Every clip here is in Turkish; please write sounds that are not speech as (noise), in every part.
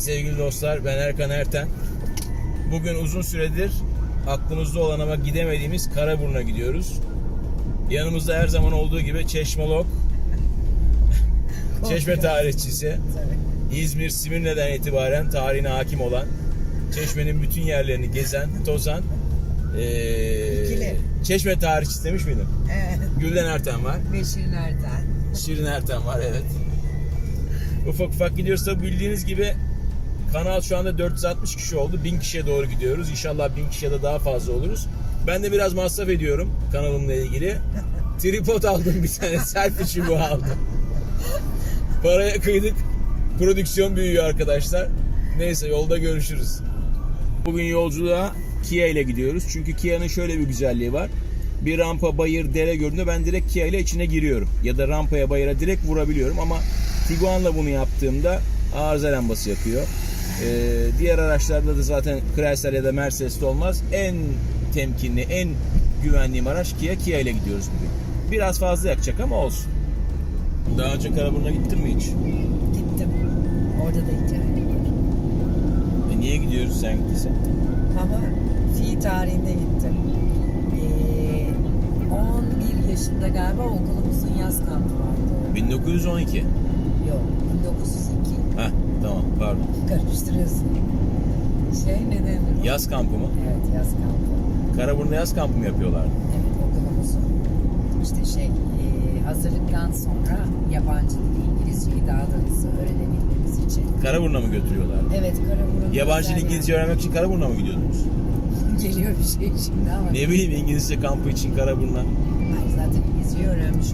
sevgili dostlar ben Erkan Erten. Bugün uzun süredir aklımızda olan ama gidemediğimiz Karaburun'a gidiyoruz. Yanımızda her zaman olduğu gibi Çeşmelok, Çeşme tarihçisi, İzmir Simirne'den itibaren tarihine hakim olan, Çeşme'nin bütün yerlerini gezen, tozan, İkili. Çeşme tarihçisi demiş miydim? Evet. Gülden Erten var. Beşir nereden? Şirin Erten var evet. Ufak ufak gidiyoruz tabi bildiğiniz gibi kanal şu anda 460 kişi oldu. 1000 kişiye doğru gidiyoruz. İnşallah 1000 kişiye de daha fazla oluruz. Ben de biraz masraf ediyorum kanalımla ilgili. (laughs) Tripod aldım bir tane. Selfie çubuğu aldım. Paraya kıydık. Prodüksiyon büyüyor arkadaşlar. Neyse yolda görüşürüz. Bugün yolculuğa Kia ile gidiyoruz. Çünkü Kia'nın şöyle bir güzelliği var. Bir rampa, bayır, dere gördüğünde ben direkt Kia ile içine giriyorum. Ya da rampaya, bayıra direkt vurabiliyorum. Ama Tiguan'la bunu yaptığımda arıza lambası yakıyor. Ee, diğer araçlarda da zaten Chrysler ya da Mercedes'te olmaz. En temkinli, en güvenliğim araç Kia. Kia ile gidiyoruz bugün. Biraz fazla yakacak ama olsun. Daha önce Karaburun'a gittin mi hiç? Gittim. Orada da hikaye var. E niye gidiyoruz sen gittiysen? Ama fi tarihinde gittim. Ee, 11 yaşında galiba okulumuzun yaz kampı vardı. 1912. Yok 1902. Tamam pardon. Karıştırıyorsun. Şey ne denir? Yaz kampı mı? Evet yaz kampı. Karaburun'da yaz kampı mı yapıyorlar? Evet okulumuzun. İşte şey e, hazırlıktan sonra yabancı dil İngilizceyi daha da hızlı öğrenebilmemiz için. Karaburun'a mı götürüyorlar? Evet Karaburun. Yabancı dil İngilizce yani. öğrenmek için Karaburun'a mı gidiyordunuz? Geliyor bir şey şimdi ama. Ne bileyim İngilizce kampı için Karaburun'a. Hayır zaten İngilizce öğrenmiş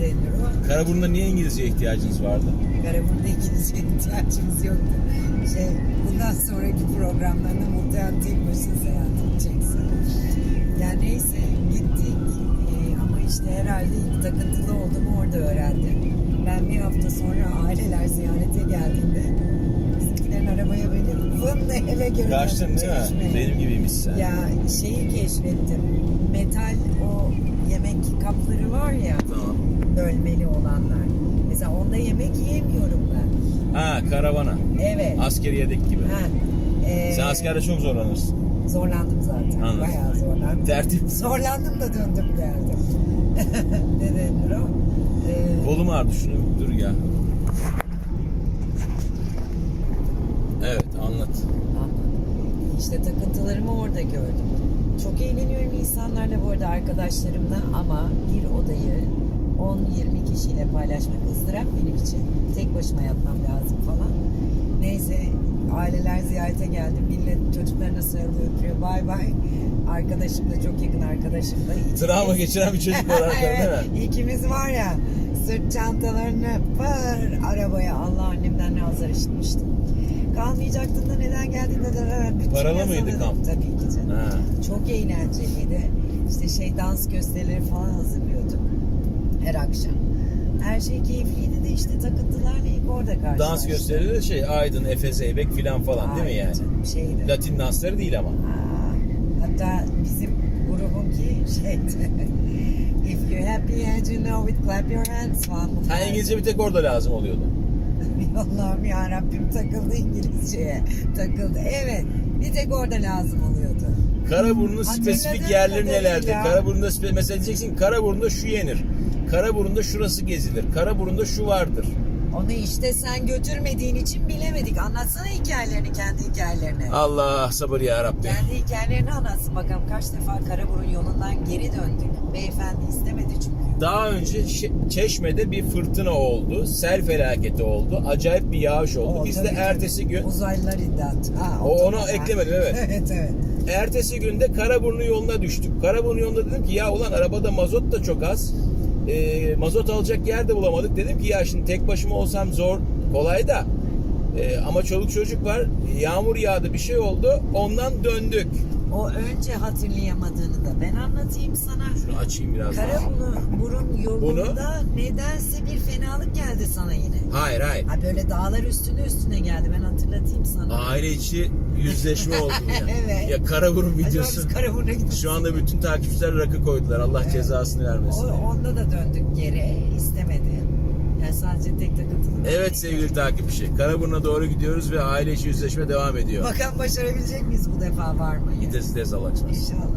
Denir o? Karaburun'da niye İngilizce ihtiyacınız vardı? Karaburun'da İngilizce (laughs) ihtiyacımız yoktu. Şey, bundan sonraki programlarında muhtemelen tek başına seyahat edeceksin. Yani neyse gittik. Ee, ama işte herhalde ilk takıntılı olduğumu orada öğrendim. Ben bir hafta sonra aileler ziyarete geldiğinde bizimkilerin arabaya binip vın eve geri Kaçtın değil mi? Benim gibiymiş sen. Ya şeyi keşfettim. Metal o yemek kapları var ya Tamam. Bölmeli olanlar. Mesela onda yemek yiyemiyorum ben. Ha karavana. Evet. Askeriyedeki gibi. Ha, ee, Sen askerde çok zorlanırsın. Zorlandım zaten. Anladım. Bayağı zorlandım. Tertip. Zorlandım da döndüm geldim. (laughs) ne denir o? Ee, Kolum ağrıdı şunu dur ya. Evet anlat. İşte takıntılarımı orada gördüm. Çok eğleniyorum insanlarla bu arada arkadaşlarımla ama bir odayı 10-20 kişiyle paylaşmak ızdırap benim için. Tek başıma yatmam lazım falan. Neyse aileler ziyarete geldi. Millet çocuklarına sarılıyor öpüyor. Bay bay. Arkadaşım da çok yakın arkadaşım da. İkimiz- Travma geçiren bir çocuk var arkada değil mi? (laughs) İkimiz var ya sırt çantalarını pır arabaya Allah annemden ne azar işitmiştim. Kalmayacaktın da neden geldin dediler. Bütçe Paralı mıydı kamp? Tabii ki canım. Ha. Çok eğlenceliydi. İşte şey dans gösterileri falan hazırlıyorduk her akşam. Her şey keyifliydi de işte takıntılarla ilk orada karşılaştık. Dans gösterileri de şey Aydın, Efe, Zeybek filan falan değil mi Aynen yani? canım, Şeydi. Latin dansları değil ama. Aa, Hatta bizim grubunki (laughs) şeydi. If you're happy and you know it, clap your hands falan. Ha İngilizce bir tek orada lazım oluyordu. (laughs) Allah'ım ya Rabbim takıldı İngilizceye. Takıldı. Evet. Bir tek orada lazım oluyordu. Karaburun'un spesifik yerleri nelerdir? Karaburun'da mesela diyeceksin ki Karaburun'da şu yenir. Karaburun'da şurası gezilir. Karaburun'da şu vardır. Onu işte sen götürmediğin için bilemedik. Anlatsana hikayelerini, kendi hikayelerini. Allah sabır ya Rabbi. Kendi hikayelerini anlatsın bakalım. Kaç defa Karaburun yolundan geri döndük. Beyefendi istemedi çünkü. Daha önce Çeşme'de bir fırtına oldu. Sel felaketi oldu. Acayip bir yağış oldu. O Biz de tabii ki ertesi gün Uzaylılar iddiat. Ha, O- onu otoban. eklemedim, evet. (laughs) evet evet. ertesi günde Karaburnu yoluna düştük. Karaburnu yolunda dedim ki ya ulan arabada mazot da çok az. Ee, mazot alacak yer de bulamadık. Dedim ki ya şimdi tek başıma olsam zor, kolay da. Ee, ama çoluk çocuk var. Yağmur yağdı, bir şey oldu. Ondan döndük. O önce hatırlayamadığını da ben anlatayım sana. Şunu açayım biraz daha. Karaburun yolunda nedense bir fenalık geldi sana yine. Hayır hayır. Ha böyle dağlar üstüne üstüne geldi. Ben hatırlatayım sana. Aile içi yüzleşme (laughs) oldu ya. Evet. Ya Karaburun Acaba videosu. biz Karaburun'a. Şu anda bütün takipçiler rakı koydular. Allah cezasını vermesin. O, onda da döndük geri. istemedi. Sadece tek takıntılı. Evet sevgili takipçi. Karaburun'a doğru gidiyoruz ve aile içi yüzleşme devam ediyor. Bakalım başarabilecek miyiz bu defa varmayı? Gideriz tez alaksın. İnşallah.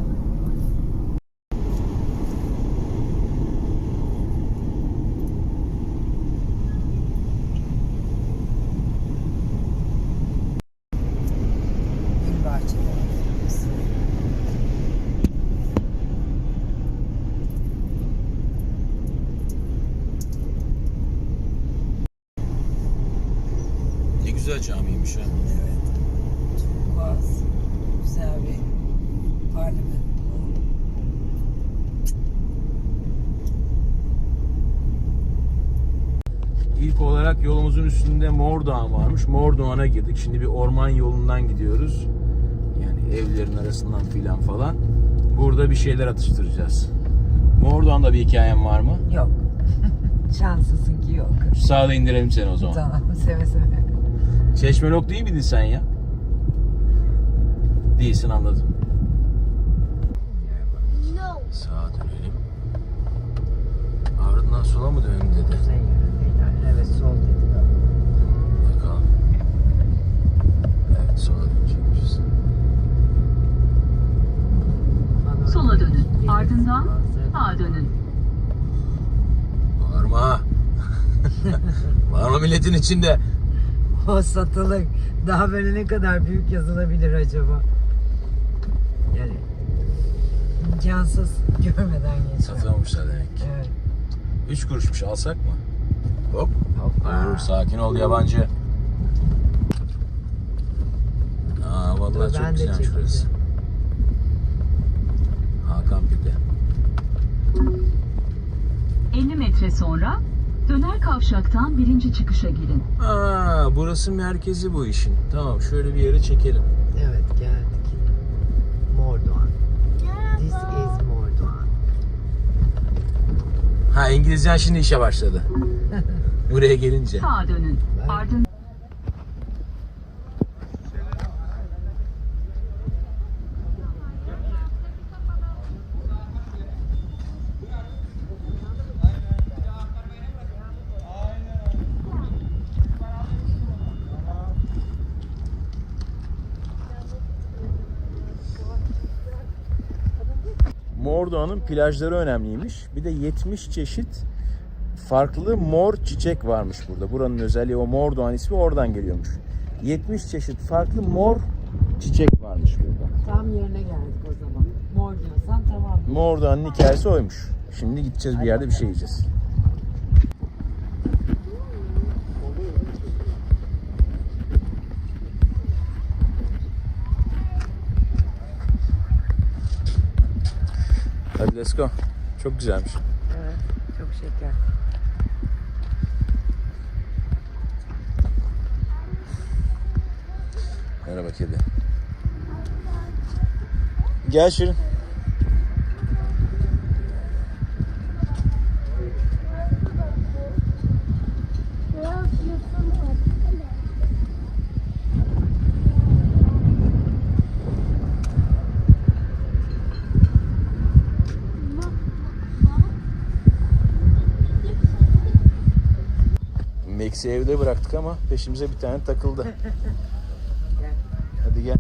Gül bahçeleri. Ne güzel camiymiş ha. Evet. Boğaz. Güzel bir parlament. İlk olarak yolumuzun üstünde Mordoğan varmış. Mordoğan'a girdik. Şimdi bir orman yolundan gidiyoruz. Yani evlerin arasından filan falan. Burada bir şeyler atıştıracağız. Mordoğan'da bir hikayen var mı? Yok. (laughs) Şanslısın ki yok. Şu sağda indirelim seni o zaman. Tamam (laughs) seve seve. Çeşmelok değil miydin sen ya? Değilsin anladım. Sağa dönelim. Ardından sola mı dönelim dedi. Kuzey evet sol dedi. Bakalım. Evet sola dönecekmişiz. Sola dönün. Ardından sağa dönün. Bağırma. (laughs) Bağırma milletin içinde. O satılık. Daha böyle ne kadar büyük yazılabilir acaba? Yani imkansız (laughs) görmeden geçer. Satamamışlar demek ki. Evet. Üç kuruşmuş alsak mı? Hop. Dur sakin ol yabancı. Aa vallahi çok ben de burası. Hakan Pide. 50 metre sonra döner kavşaktan birinci çıkışa girin. Aa burası merkezi bu işin. Tamam şöyle bir yere çekelim. Evet geldik. Mordoğan. This is Mordoğan. Ha İngilizcen şimdi işe başladı. (laughs) Buraya gelince. Sağa dönün. Ardından Mordoğan'ın plajları önemliymiş. Bir de 70 çeşit farklı mor çiçek varmış burada. Buranın özelliği o Mordoğan ismi oradan geliyormuş. 70 çeşit farklı mor çiçek varmış burada. Tam yerine geldik o zaman. Mor diyorsan tamam. Mordoğan'ın hikayesi oymuş. Şimdi gideceğiz bir yerde bir şey yiyeceğiz. Hadi let's go. Çok güzelmiş. Evet. Çok şeker. Merhaba kedi. Gel Şirin. Max'i evde bıraktık ama peşimize bir tane takıldı. (laughs) Hadi gel.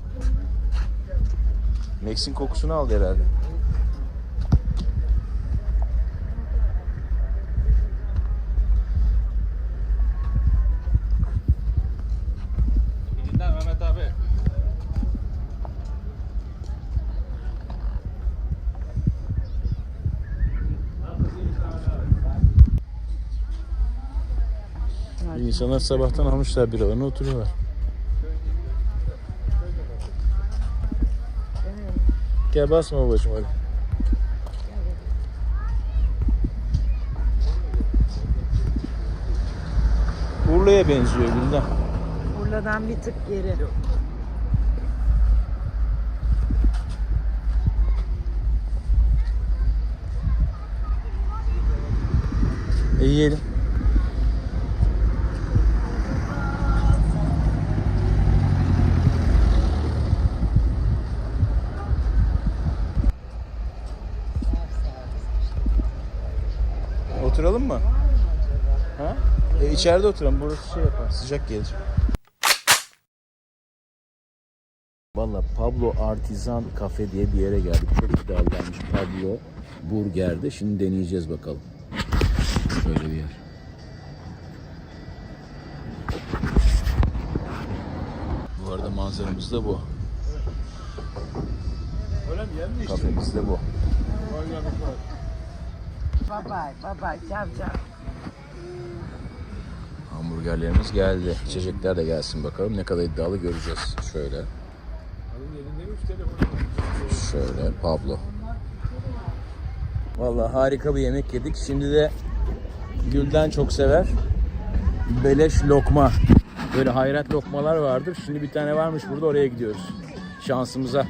Max'in kokusunu aldı herhalde. İnsanlar sabahtan almışlar biralarını oturuyorlar. Gel basma babacığım hadi. Urla'ya benziyor Gülden. Urla'dan bir tık geri. E yiyelim. Oturalım mı? Ha? E, içeride oturalım. Burası şey yapar. Sıcak gelir. Valla Pablo Artizan Cafe diye bir yere geldik. Çok iddialanmış Pablo Burger'de. Şimdi deneyeceğiz bakalım. Böyle bir yer. Bu arada manzaramız da bu. Kafemiz de bu. Bye bye, bye bye. Hamburgerlerimiz geldi. İçecekler de gelsin bakalım. Ne kadar iddialı göreceğiz. Şöyle. Şöyle Pablo. Vallahi harika bir yemek yedik. Şimdi de Gülden çok sever. Beleş lokma. Böyle hayrat lokmalar vardır. Şimdi bir tane varmış burada oraya gidiyoruz. Şansımıza.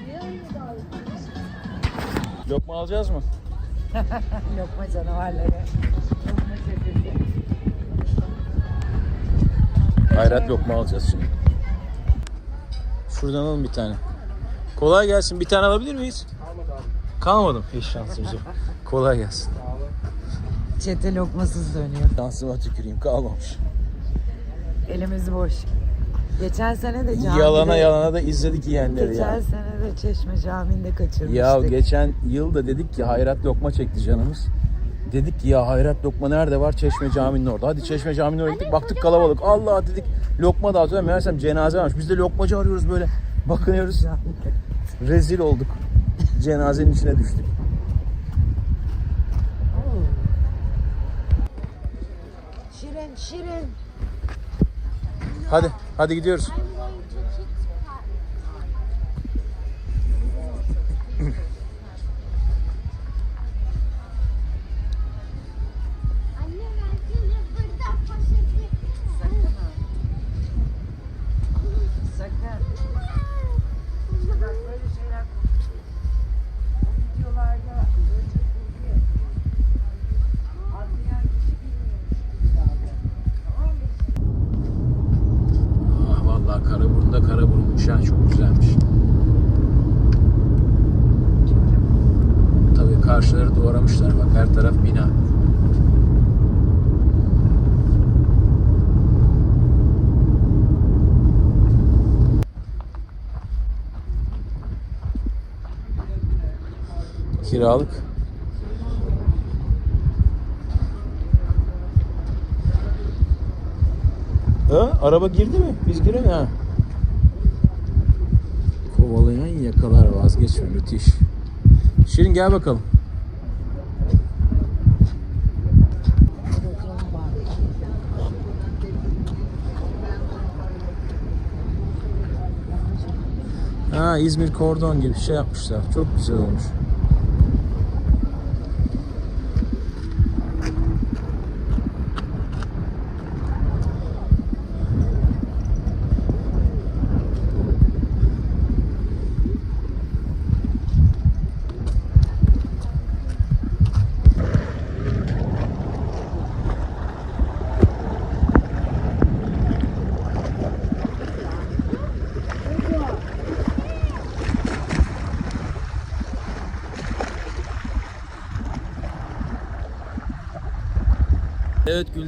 Lokma alacağız mı? (laughs) Lokma canavarları. Lokma çetesi. Hayrat lokma alacağız şimdi. Şuradan alalım bir tane. Kolay gelsin. Bir tane alabilir miyiz? Kalmadım. Hiç şansımız yok. Kolay gelsin. Çete lokmasız dönüyor. Şansıma tüküreyim. Kalmamış. Elimiz boş. Geçen sene de camide... Yalana yalana da izledik yiyenleri Geçen ya. sene de Çeşme Camii'nde kaçırmıştık. Ya geçen yıl da dedik ki hayrat lokma çekti canımız. Dedik ki ya hayrat lokma nerede var? Çeşme Camii'nin orada. Hadi Çeşme Camii'nin oraya gittik. Baktık kalabalık. Allah dedik lokma dağıtıyor. Meğersem cenaze varmış. Biz de lokmacı arıyoruz böyle. Bakınıyoruz. Rezil olduk. Cenazenin içine düştük. Şirin, şirin. Hadi, hadi gidiyoruz. Kiralık. Ha, araba girdi mi? Biz girelim ha. Kovalayan yakalar vazgeçme müthiş. Şirin gel bakalım. Ha İzmir kordon gibi şey yapmışlar. Çok güzel olmuş.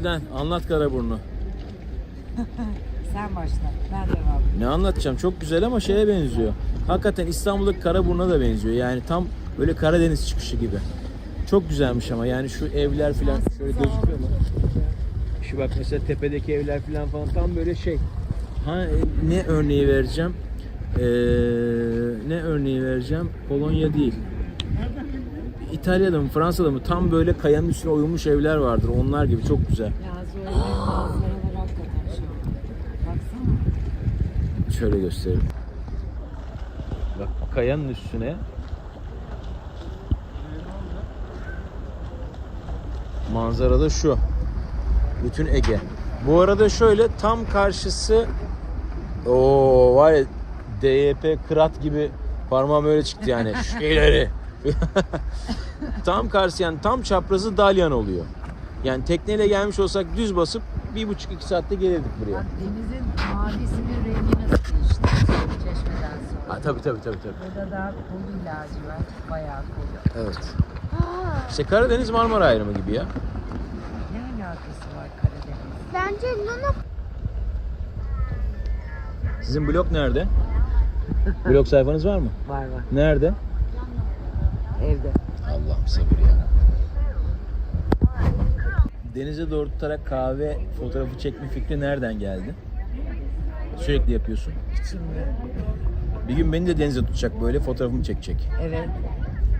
Evet Gülden anlat Karaburun'u. (laughs) Sen başla. Ben devam. Ne anlatacağım? Çok güzel ama şeye benziyor. Hakikaten İstanbul'daki Karaburun'a da benziyor. Yani tam böyle Karadeniz çıkışı gibi. Çok güzelmiş ama yani şu evler falan şöyle gözüküyor mu? Şu bak mesela tepedeki evler falan falan tam böyle şey. Ha e, ne örneği vereceğim? Ee, ne örneği vereceğim? Polonya değil. İtalya'da mı Fransa'da mı tam böyle kayanın üstüne oyulmuş evler vardır. Onlar gibi çok güzel. Ya Zoe'nin manzaraları hakikaten şu an. Baksana. Şöyle göstereyim. Bak kayanın üstüne manzarada şu. Bütün Ege. Bu arada şöyle tam karşısı o var ya DYP Kırat gibi parmağım öyle çıktı yani. (laughs) Şu ileri. (laughs) tam karşı yani tam çaprazı Dalyan oluyor. Yani tekneyle gelmiş olsak düz basıp bir buçuk iki saatte gelirdik buraya. Bak denizin mavisi bir rengi nasıl değişti çeşmeden sonra. Ha, tabii tabii tabii tabii. Burada da koyu lacivert, bayağı koyu. Evet. İşte Karadeniz Marmara ayrımı gibi ya. Ne alakası var Karadeniz? Bence Luna Sizin blog nerede? blog sayfanız var mı? Var var. Nerede? Allah'ım sabır ya. Denize doğru tutarak kahve fotoğrafı çekme fikri nereden geldi? Sürekli yapıyorsun. İçimde. Bir gün beni de denize tutacak böyle fotoğrafımı çekecek. Evet.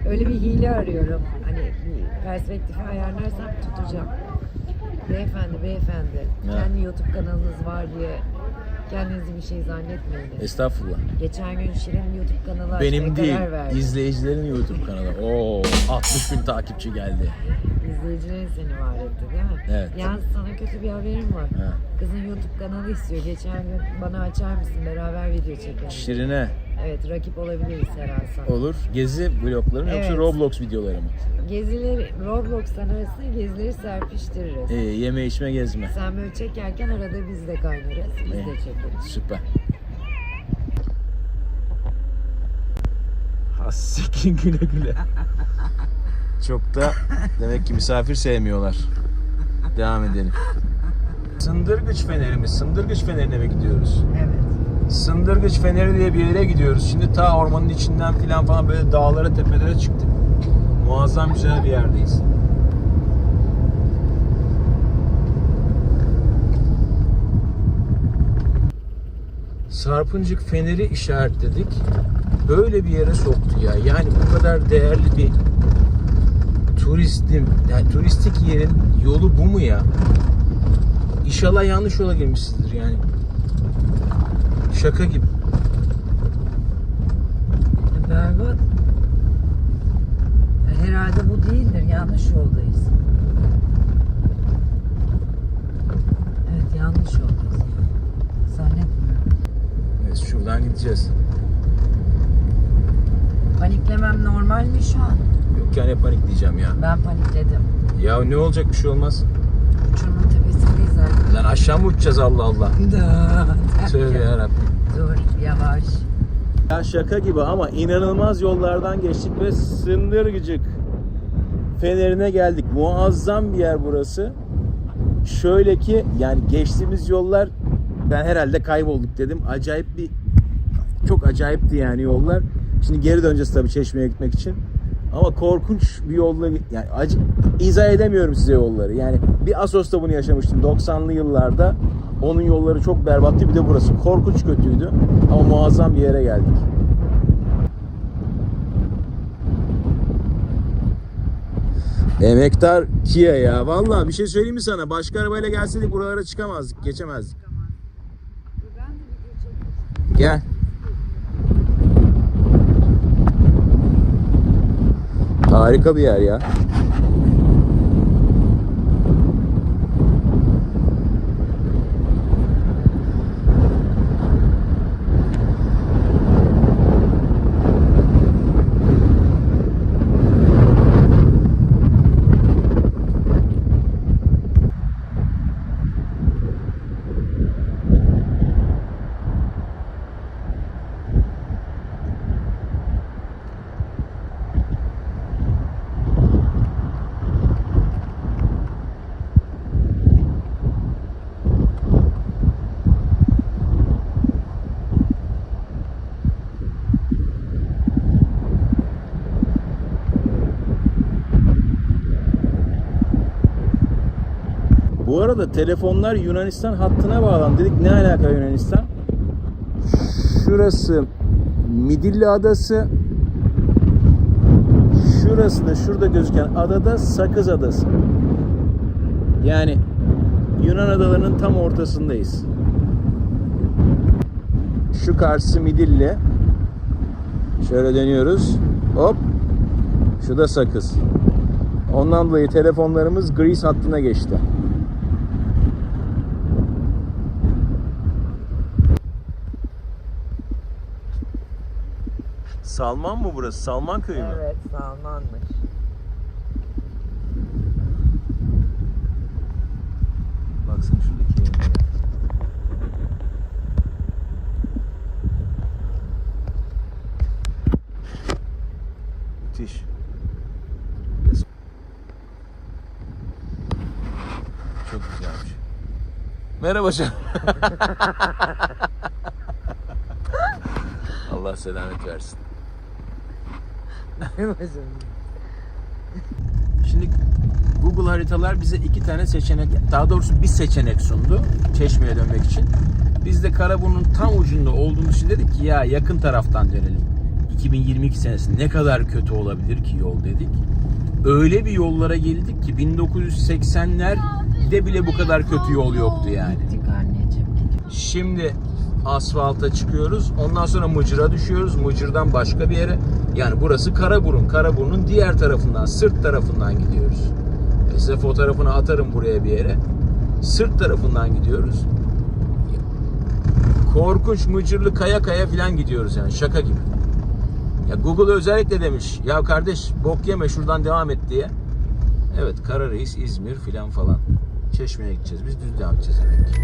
Öyle bir hile arıyorum. Hani perspektifi ayarlarsam tutacağım. Beyefendi, beyefendi. Ne? Kendi YouTube kanalınız var diye kendinizi bir şey zannetmeyin. Estağfurullah. Geçen gün Şirin YouTube kanalı Benim değil, karar verdi. izleyicilerin YouTube kanalı. Oo, 60 bin takipçi geldi. İzleyicilerin seni var etti değil mi? Evet. Yalnız sana kötü bir haberim var. Ha. Kızın YouTube kanalı istiyor. Geçen gün bana açar mısın beraber video çekelim. Şirine Evet rakip olabiliriz her an sana. olur. Gezi vlogları mı yoksa Evet. Roblox videoları mı? Gezileri, Roblox'tan arasında gezileri serpiştiririz. Ee, yeme içme gezme. Sen böyle çekerken arada biz de kaynarız. Biz İyi. de çekeriz. Süper. Hassekin güle güle. (laughs) Çok da demek ki misafir sevmiyorlar. Devam edelim. Sındırgıç fenerimiz. Sındırgıç fenerine mi gidiyoruz? Evet. Sındırgıç Feneri diye bir yere gidiyoruz. Şimdi ta ormanın içinden filan falan böyle dağlara tepelere çıktık. Muazzam güzel bir yerdeyiz. Sarpıncık Feneri işaretledik. Böyle bir yere soktu ya. Yani bu kadar değerli bir turistim, yani turistik yerin yolu bu mu ya? İnşallah yanlış yola girmişsinizdir yani. Şaka gibi. Berbat. Herhalde bu değildir. Yanlış yoldayız. Evet yanlış yoldayız. Zannetmiyorum. Evet şuradan gideceğiz. Paniklemem normal mi şu an? Yok yani panik diyeceğim ya. Ben panikledim. Ya ne olacak bir şey olmaz. Uçurumun tepesindeyiz zaten. Lan aşağı mı uçacağız Allah Allah. Da. Tövbe yarabbim. Dur yavaş. Ya şaka gibi ama inanılmaz yollardan geçtik ve Sındırgıcık Fenerine geldik. Muazzam bir yer burası. Şöyle ki yani geçtiğimiz yollar ben herhalde kaybolduk dedim. Acayip bir çok acayipti yani yollar. Şimdi geri döneceğiz tabii Çeşme'ye gitmek için. Ama korkunç bir yolla yani acı, izah edemiyorum size yolları. Yani bir Asos'ta bunu yaşamıştım 90'lı yıllarda. Onun yolları çok berbattı. Bir de burası korkunç kötüydü. Ama muazzam bir yere geldik. Emektar Kia ya. Vallahi bir şey söyleyeyim mi sana? Başka arabayla gelseydik buralara çıkamazdık, geçemezdik. Gel. Harika bir yer ya. Arada telefonlar Yunanistan hattına bağlandı. Dedik ne alaka Yunanistan? Şurası Midilli Adası. Şurası da şurada gözüken adada Sakız Adası. Yani Yunan adalarının tam ortasındayız. Şu karşısı Midilli. Şöyle dönüyoruz. Hop. Şu da Sakız. Ondan dolayı telefonlarımız Greece hattına geçti. Salman mı burası? Salman köyü mü? Evet Salman'mış. Baksana şuradaki evlere. Müthiş. Çok güzelmiş. Merhaba canım. (laughs) (laughs) Allah selamet versin. Şimdi Google haritalar bize iki tane seçenek, daha doğrusu bir seçenek sundu Çeşme'ye dönmek için. Biz de Karaburun'un tam ucunda olduğumuz için dedik ki ya yakın taraftan dönelim. 2022 senesi ne kadar kötü olabilir ki yol dedik. Öyle bir yollara geldik ki 1980'lerde bile bu kadar kötü yol yoktu yani. Şimdi asfalta çıkıyoruz. Ondan sonra Mıcır'a düşüyoruz. Mıcır'dan başka bir yere. Yani burası Karaburun. Karaburun'un diğer tarafından, sırt tarafından gidiyoruz. E Size fotoğrafını atarım buraya bir yere. Sırt tarafından gidiyoruz. Korkunç Mıcırlı kaya kaya falan gidiyoruz yani şaka gibi. Ya Google özellikle demiş ya kardeş bok yeme şuradan devam et diye. Evet Karareis, İzmir filan falan. Çeşme'ye gideceğiz. Biz düz devam edeceğiz demek ki.